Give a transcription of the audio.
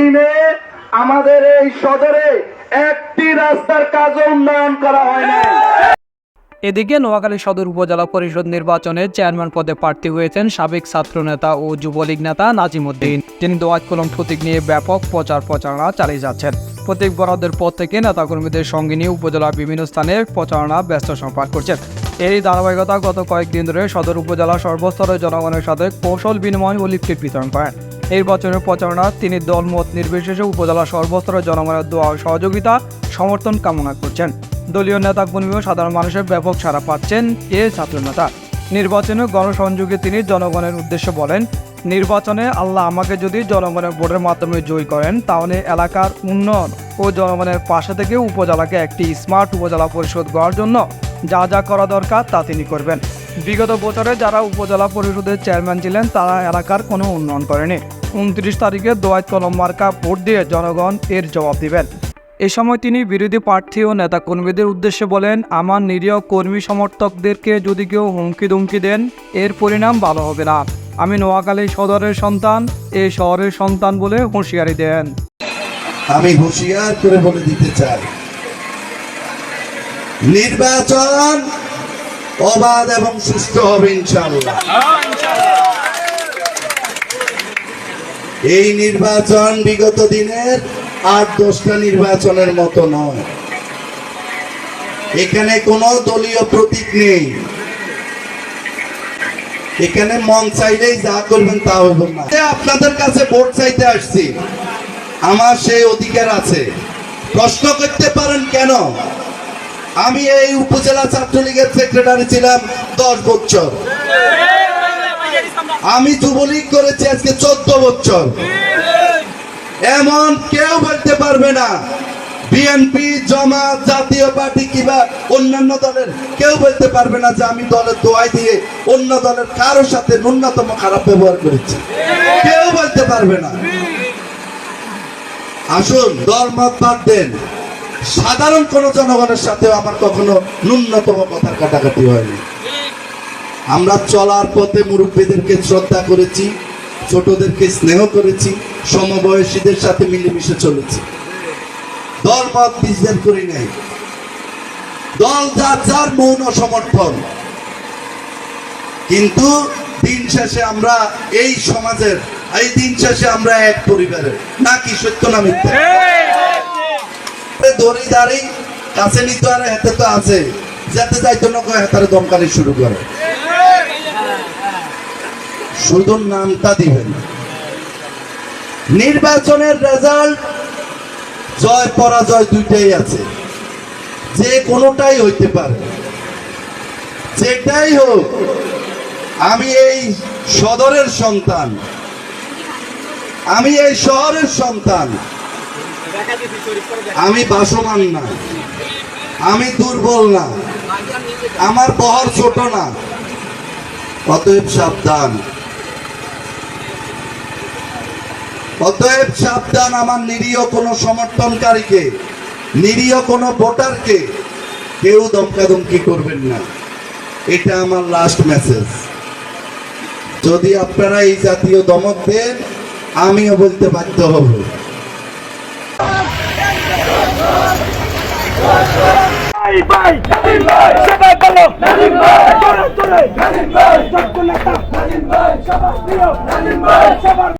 দিনে আমাদের এই সদরে একটি রাস্তার কাজও উন্নয়ন করা হয় না এদিকে নোয়াখালী সদর উপজেলা পরিষদ নির্বাচনে চেয়ারম্যান পদে প্রার্থী হয়েছেন সাবেক ছাত্রনেতা ও যুবলীগ নেতা নাজিমুদ্দিন। তিনি দোয়াত কলম প্রতীক নিয়ে ব্যাপক প্রচার প্রচারণা চালিয়ে যাচ্ছেন। প্রতীক বরাদ্দের পর থেকে নেতাকর্মীদের সঙ্গে নিয়ে উপজেলার বিভিন্ন স্থানে প্রচারণা ব্যস্ত সম্পাদ করছেন। এরই ধারাবাহিকতা গত কয়েকদিন ধরে সদর উপজেলা সর্বস্তরের জনগণের সাথে কৌশল বিনিময় ও লিফলেট বিতরণ করেন। এই বছরের প্রচারণা তিনি দলমত নির্বিশেষে উপজেলা সর্বস্তরের জনগণের দোয়া সহযোগিতা, সমর্থন কামনা করছেন। দলীয় নেতা কর্মী ও সাধারণ মানুষের ব্যাপক সাড়া পাচ্ছেন এ ছাত্রনেতা নির্বাচনে গণসংযোগে তিনি জনগণের উদ্দেশ্যে বলেন, নির্বাচনে আল্লাহ আমাকে যদি জনগণের ভোটের মাধ্যমে জয়ী করেন, তাহলে এলাকার উন্নয়ন ও জনগণের পাশে থেকে উপজেলাকে একটি স্মার্ট উপজেলা পরিষদ গড়ার জন্য যা যা করা দরকার তা তিনি করবেন। বিগত বছরে যারা উপজেলা পরিষদের চেয়ারম্যান ছিলেন, তারা এলাকার কোনো উন্নয়ন করেনি। উনত্রিশ তারিখে দোয়াত কলম মার্কা ভোট দিয়ে জনগণ এর জবাব দিবেন। এ সময় তিনি বিরোধী প্রার্থী ও নেতাকর্মীদের উদ্দেশ্যে বলেন, আমার নিরীহ কর্মী সমর্থকদেরকে যদি কেউ হুমকি দুমকি দেন, এর পরিণাম ভালো হবে না। আমি নোয়াখালী সদরের সন্তান এই শহরের সন্তান বলে হুঁশিয়ারি দেন। আমি হুঁশিয়ার করে বলে দিতে চাই। নির্বাচন অবাধ এবং সুষ্ঠু হবে ইনশাআল্লাহ। এই নির্বাচন বিগত দিনের আট দশটা নির্বাচনের মতো নয়। এখানে কোনো দলীয় প্রতীক নেই। এখানে মন চাইলেই যা করবেন তা হইব না। আপনাদের কাছে ভোট চাইতে আসছি। আমার সেই অধিকার আছে। প্রশ্ন করতে পারেন কেন? আমি এই উপজেলা ছাত্রলীগের সেক্রেটারি ছিলাম দশ বছর। আমি যুবলীগ করেছি আজকে চোদ্দ বছর। এমন কেউ বলতে পারবে না। বিএনপি জামাত, জাতীয় পার্টি কিংবা অন্যান্য দলের কেউ বলতে পারবে না যে আমি দলের দোয়াই দিয়ে অন্য দলের কারোর সাথে ন্যূনতম খারাপ ব্যবহার করেছি। কেউ বলতে পারবে না। আসুন, দল মত বাদ দেন। সাধারণ কোন জনগণের সাথে আমার কখনো ন্যূনতম কথার কাটাকাটি হয়নি। আমরা চলার পথে মুরব্বীদেরকে শ্রদ্ধা করেছি, ছোটদেরকে স্নেহ করেছি, সমবয়সীদের সাথে মিলেমিশে চলেছি। দল মত বিচার করি নাই। দল যার যার মৌন সমর্থন। কিন্তু দিন শেষে আমরা এই সমাজের, এই দিন শেষে আমরা এক পরিবারের। নাকি সত্য না মিথ্যা? দড়ি দাড়ি, কাছে নিতে আর হেতে তো আছে। যাতে হেতারে শুরু করে। শুধু নামটা দিবেন। নির্বাচনের রেজাল্ট জয়, পরাজয় দুইটাই আছে। যে কোনোটাই হইতে পারে। যেটাই হোক, আমি এই সদরের সন্তান। আমি এই শহরের সন্তান। আমি বাসমান না। আমি দুর্বল না। আমার বহর ছোট না। অতএব সাবধান। অতএব সাবধান আমার নিরীহ কোনো সমর্থনকারীকে, নিরীহ কোনো ভোটারকে। কেউ দমকাদমকি করবেন না। এটা আমার লাস্ট মেসেজ যদি আপনারা এই জাতীয় দমক দেন, আমিও বলতে বাধ্য হব। ভাই ভাই সবাই বলো তোরে তোরে সত্য নেতা সবার প্রিয় সবার